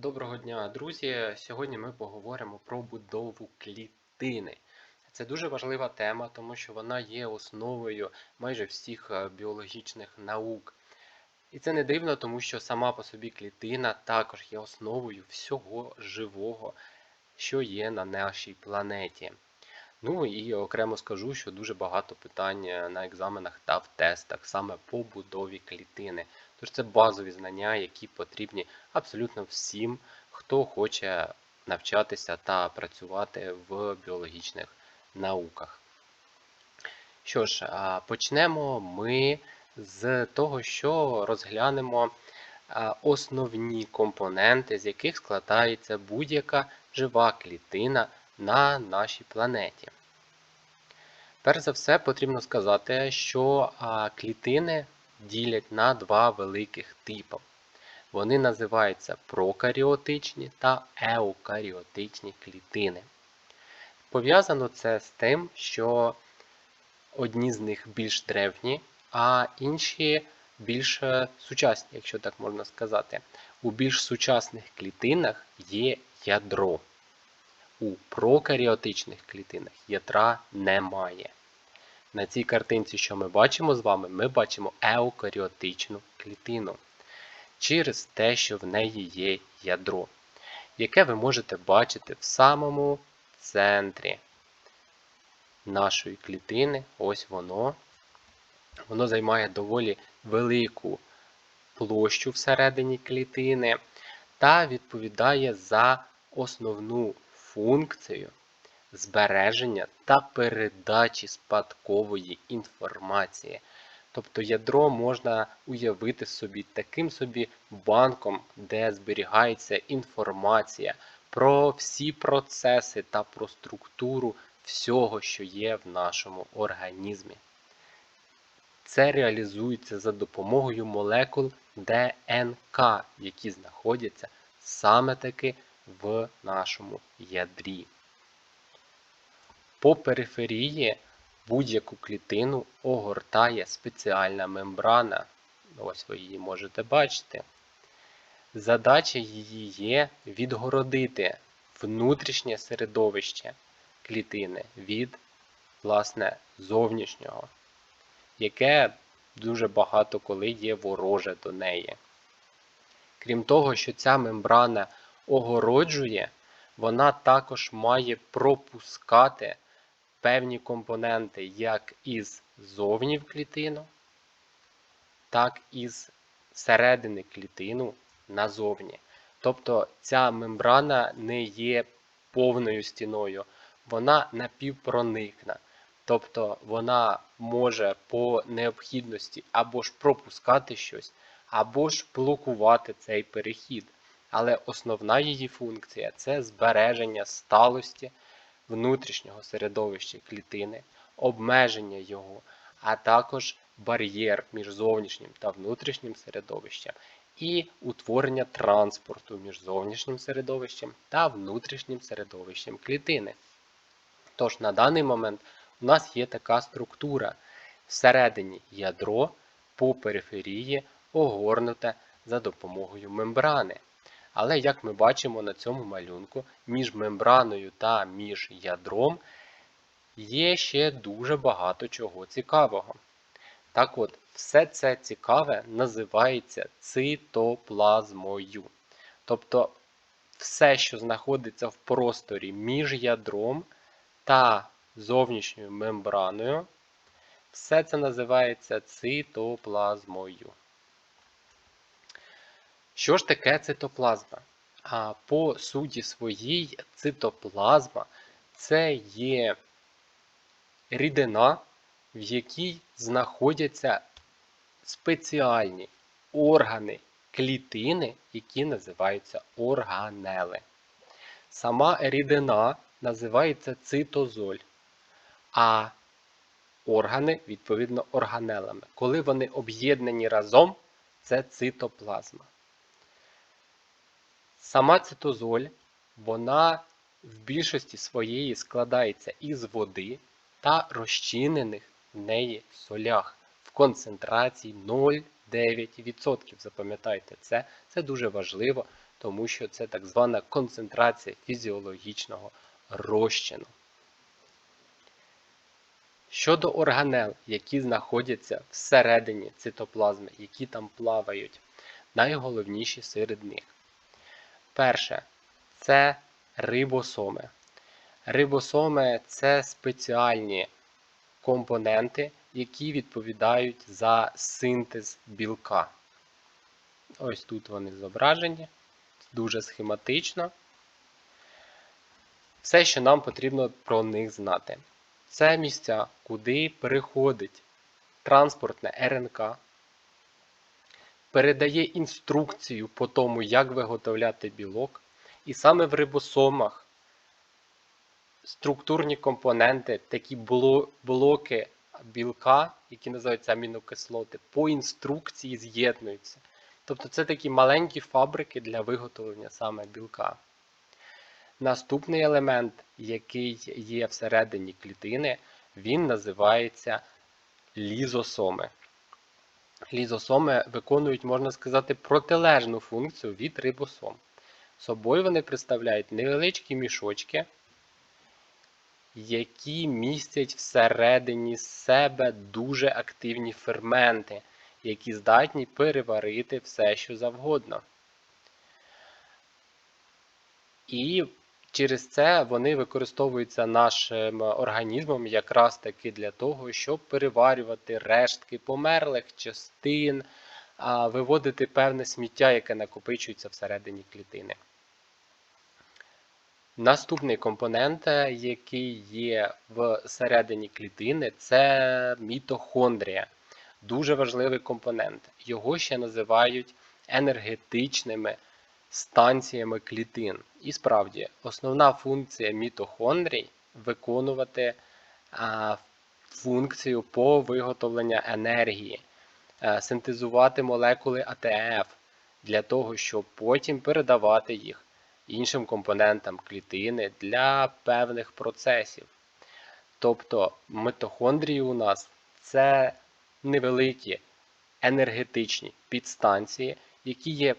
Доброго дня, друзі! Сьогодні ми поговоримо про будову клітини. Це дуже важлива тема, тому що вона є основою майже всіх е, біологічних наук. І це не дивно, тому що сама по собі клітина також є основою всього живого, що є на нашій планеті. Ну і окремо скажу, що дуже багато питань е, на екзаменах та в тестах саме по будові клітини. Тож це базові знання, які потрібні абсолютно всім, хто хоче навчатися та працювати в біологічних науках. Що ж, почнемо ми з того, що розглянемо основні компоненти, з яких складається будь-яка жива клітина на нашій планеті. Перш за все, потрібно сказати, що клітини ділять на два великих типи. Вони називаються прокаріотичні та еукаріотичні клітини. Пов'язано це з тим, що одні з них більш древні, а інші більш е, сучасні, якщо так можна сказати. У більш сучасних клітинах є ядро. У прокаріотичних клітинах ядра немає. На цій картинці, що ми бачимо з вами, ми бачимо еукаріотичну клітину через те, що в неї є ядро, яке ви можете бачити в самому центрі нашої клітини. Ось воно. Воно займає доволі велику площу всередині клітини та відповідає за основну функцію збереження та передачі спадкової інформації. Тобто ядро можна уявити собі таким собі банком, де зберігається інформація про всі процеси та про структуру всього, що є в нашому організмі. Це реалізується за допомогою молекул ДНК, які знаходяться саме таки в нашому ядрі. По периферії будь-яку клітину огортає спеціальна мембрана. Ось ви її можете бачити. Задача її є відгородити внутрішнє середовище клітини від власне, зовнішнього, яке дуже багато коли є вороже до неї. Крім того, що ця мембрана огороджує, вона також має пропускати певні компоненти як із зовні в клітину, так і з середини клітину назовні. Тобто ця мембрана не є повною стіною, вона напівпроникна. Тобто вона може по необхідності або ж пропускати щось, або ж блокувати цей перехід. Але основна її функція це збереження сталості внутрішнього середовища клітини, обмеження його, а також бар'єр між зовнішнім та внутрішнім середовищем і утворення транспорту між зовнішнім середовищем та внутрішнім середовищем клітини. Тож на даний момент у нас є така структура. Всередині ядро по периферії огорнуте за допомогою мембрани. Але, як ми бачимо на цьому малюнку, між мембраною та між ядром є ще дуже багато чого цікавого. Так от, все це цікаве називається цитоплазмою. Тобто, все, що знаходиться в просторі між ядром та зовнішньою мембраною, все це називається цитоплазмою. Що ж таке цитоплазма? А по суті своїй цитоплазма це є рідина, в якій знаходяться спеціальні органи клітини, які називаються органели. Сама рідина називається цитозоль, а органи, відповідно, органелами. Коли вони об'єднані разом, це цитоплазма. Сама цитозоль, вона в більшості своєї складається із води та розчинених в неї солях в концентрації 0,9%. Запам'ятайте це, це дуже важливо, тому що це так звана концентрація фізіологічного розчину. Щодо органел, які знаходяться всередині цитоплазми, які там плавають, найголовніші серед них. Перше це рибосоми. Рибосоми це спеціальні компоненти, які відповідають за синтез білка. Ось тут вони зображені, дуже схематично. Все, що нам потрібно про них знати. Це місця, куди переходить транспортне РНК, передає інструкцію по тому, як виготовляти білок, і саме в рибосомах структурні компоненти, такі блоки білка, які називаються амінокислоти, по інструкції з'єднуються. Тобто це такі маленькі фабрики для виготовлення саме білка. Наступний елемент, який є всередині клітини, він називається лізосоми. Лізосоми виконують, можна сказати, протилежну функцію від рибосом. Собою вони представляють невеличкі мішочки, які містять всередині себе дуже активні ферменти, які здатні переварити все, що завгодно. І через це вони використовуються нашим організмом якраз таки для того, щоб переварювати рештки померлих частин, виводити певне сміття, яке накопичується всередині клітини. Наступний компонент, який є всередині клітини, це мітохондрія. Дуже важливий компонент. Його ще називають енергетичними станціями клітин. І справді, основна функція мітохондрій виконувати а, функцію по виготовленню енергії, а, синтезувати молекули АТФ для того, щоб потім передавати їх іншим компонентам клітини для певних процесів. Тобто митохондрії у нас це невеликі енергетичні підстанції, які є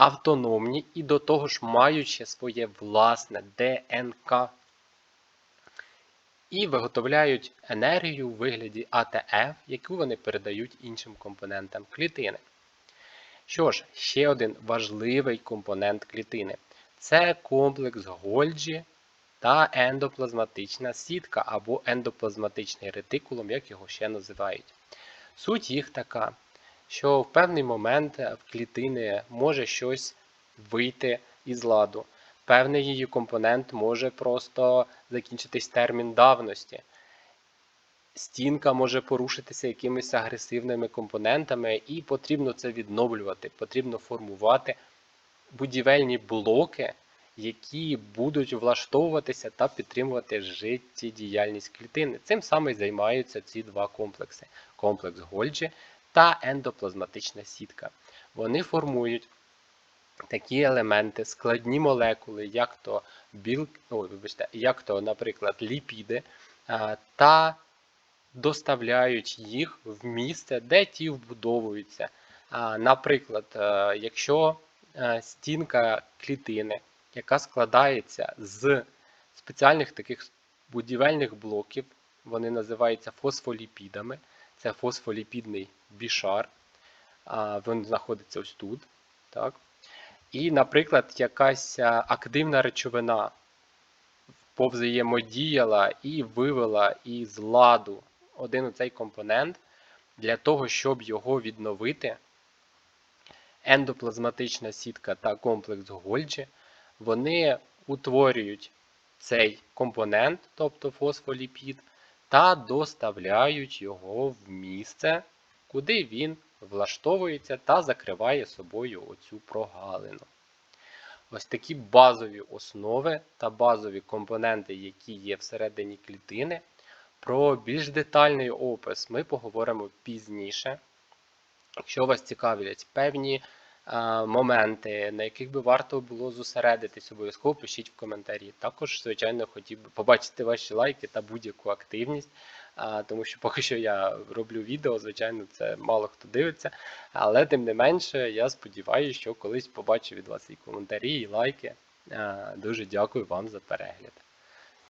автономні і до того ж маючи своє власне ДНК. І виготовляють енергію у вигляді АТФ, яку вони передають іншим компонентам клітини. Що ж, ще один важливий компонент клітини це комплекс Гольджі та ендоплазматична сітка або ендоплазматичний ретикулум, як його ще називають. Суть їх така, що в певний момент в клітини може щось вийти із ладу. Певний її компонент може просто закінчитись термін давності. Стінка може порушитися якимись агресивними компонентами, і потрібно це відновлювати, потрібно формувати будівельні блоки, які будуть влаштовуватися та підтримувати життєдіяльність клітини. Цим саме займаються ці два комплекси: комплекс Гольджі та ендоплазматична сітка. Вони формують такі елементи, складні молекули, як то, біл... Ой, вибачте, як то, наприклад, ліпіди, та доставляють їх в місце, де ті вбудовуються. Наприклад, е, якщо Е, стінка клітини, яка складається з спеціальних таких будівельних блоків. Вони називаються фосфоліпідами. Це фосфоліпідний бішар. Він знаходиться ось тут. Так? І, наприклад, якась активна речовина повзаємодіяла і вивела із ладу один оцей компонент для того, щоб його відновити ендоплазматична сітка та комплекс Гольджі, вони утворюють цей компонент, тобто фосфоліпід, та доставляють його в місце, куди він влаштовується та закриває собою оцю прогалину. Ось такі базові основи та базові компоненти, які є всередині клітини. Про більш детальний опис ми поговоримо пізніше. Якщо вас цікавлять певні моменти, на яких би варто було зосередитись, обов'язково пишіть в коментарі. Також, звичайно, хотів би побачити ваші лайки та будь-яку активність. тому що поки що я роблю відео, звичайно, це мало хто дивиться. Але тим не менше, я сподіваюся, що колись побачу від вас і коментарі, і лайки. Дуже дякую вам за перегляд.